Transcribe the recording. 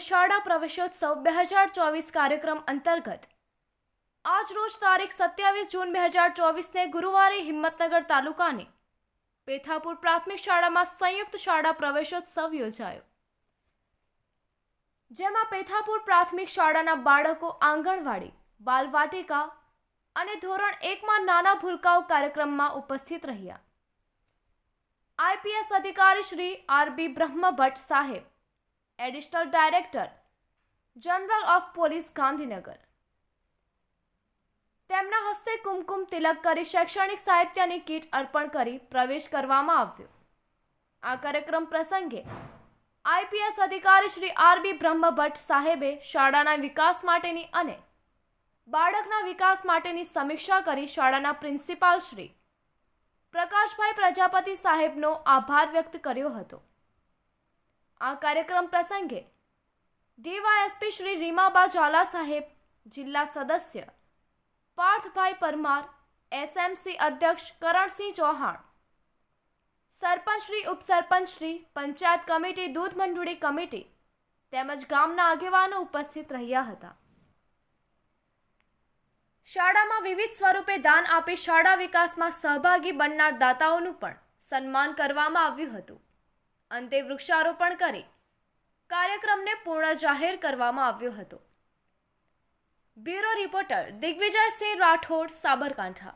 શાળા પ્રવેશોત્સવ બે હજાર ચોવીસ કાર્યક્રમ અંતર્ગત. આજ તારીખ સત્યાવીસ જૂન બે હજાર ચોવીસને ગુરુવારે હિંમતનગર તાલુકાની પેથાપુર પ્રાથમિક શાળામાં સંયુક્ત શાળા પ્રવેશોત્સવ યોજાયો. જેમાં પેથાપુર પ્રાથમિક શાળાના બાળકો આંગણવાડી, બાલવાટિકા અને ધોરણ એકમાં નાના ભૂલકાઓ કાર્યક્રમમાં ઉપસ્થિત રહ્યા. આઈપીએસ અધિકારી શ્રી આર બી બ્રહ્મભટ્ટ સાહેબ additional director general of police Gandhinagar. તેમના હસ્તે કુમકુમ તિલક કરી શૈક્ષણિક સાહિત્યની કીટ અર્પણ કરી પ્રવેશ કરવામાં આવ્યો. આ કાર્યક્રમ પ્રસંગે આઈપીએસ અધિકારી શ્રી આર બી બ્રહ્મભટ્ટ સાહેબે શાળાના વિકાસ માટેની અને બાળકના વિકાસ માટેની સમીક્ષા કરી શાળાના પ્રિન્સિપાલ શ્રી પ્રકાશભાઈ પ્રજાપતિ સાહેબનો આભાર વ્યક્ત કર્યો હતો. આ કાર્યક્રમ પ્રસંગે ડીવાયએસપી શ્રી રીમાબા ઝાલા સાહેબ, જિલ્લા સદસ્ય પાર્થભાઈ પરમાર, એસએમસી અધ્યક્ષ કરણસિંહ ચૌહાણ, સરપંચ શ્રી, ઉપસરપંચ શ્રી, પંચાયત કમિટી, દૂધ મંડળી કમિટી તેમજ ગામના આગેવાનો ઉપસ્થિત રહ્યા હતા. શાળામાં વિવિધ સ્વરૂપે દાન આપી શાળા વિકાસમાં સહભાગી બનનાર દાતાઓનું પણ સન્માન કરવામાં આવ્યું હતું. અંતે વૃક્ષારોપણ કરી કાર્યક્રમને પૂર્ણ જાહેર કરવામાં આવ્યો હતો. Bureau reporter Digvijaysinh Rathod Sabarkantha.